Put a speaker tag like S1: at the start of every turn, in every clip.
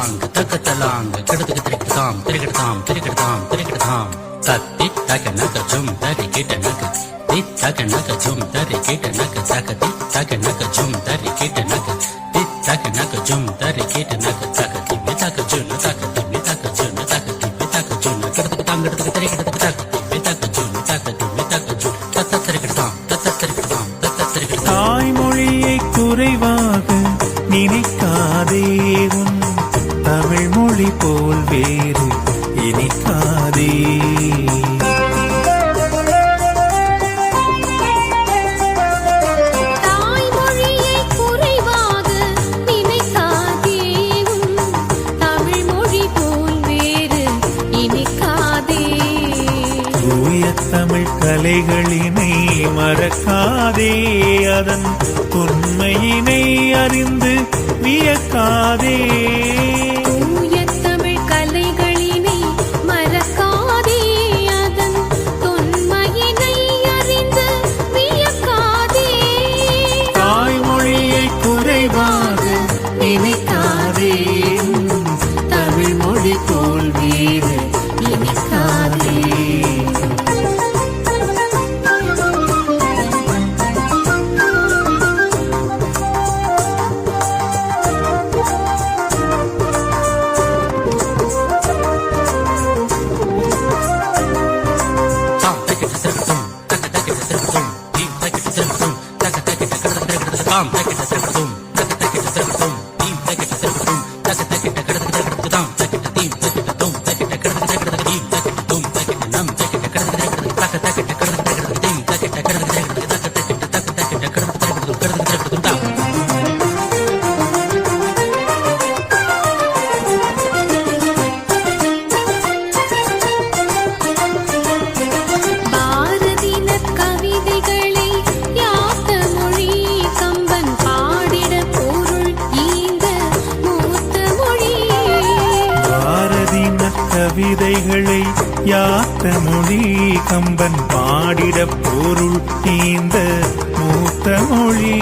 S1: தலாங்கு தக்க தலாங்கு கிடத்துக்கு திரிக்கிட்டாம் திரிக்கிட்டாம் திரிக்கிட்டாம் திரிக்கிட்டாம் தத்தி தக்க நக்க ஜும் தரி கிட்ட நக்க தி தக்க நக்க ஜும் தரி கிட்ட நக்க தக்க தி தக்க நக்க ஜும் தரி கிட்ட நக்க தி தக்க நக்க ஜும் தரி கிட்ட நக்க தக்க திம்மி தக்க ஜுன்னு தக்க திம்மி தக்க ஜுன்னு தக்க திம்மி தக்க ஜுன்னு கிடத்துக்கு தாம் கிடத்துக்கு திரிக்கிடத்துக்கு தக்க திம்மி தக்க ஜுன்னு தக்க திம்மி தக்க ஜுன் தத்த திரிக்கிட்டாம் தத்த திரிக்கிட்டாம் தத்த திரிக்கிட்டாம்
S2: தாய்மொழியை குறைவாக நினைக்க மொழி போல் வேறு இனிக்காதே.
S3: தமிழ்
S2: கலைகளினை மறக்காதே. அதன் உண்மையினை அறிந்து வியக்காதே.
S1: கிடத்துக்கு
S3: கவிதைகளை யாத்த மொழி கம்பன் பாடிட பொருள்
S2: தீந்த மூத்த மொழி.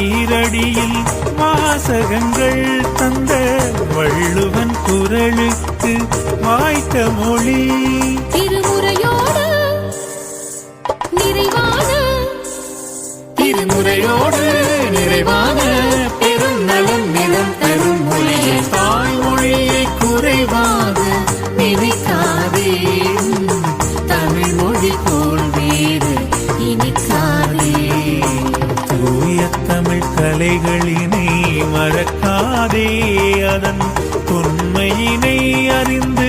S3: ஈரடியில் வாசகங்கள் தந்த வள்ளுவன் குரலுக்கு வாய்த்த மொழி.
S2: தமிழ் கலைகளினை மறக்காதே அதன் உண்மையினை அறிந்து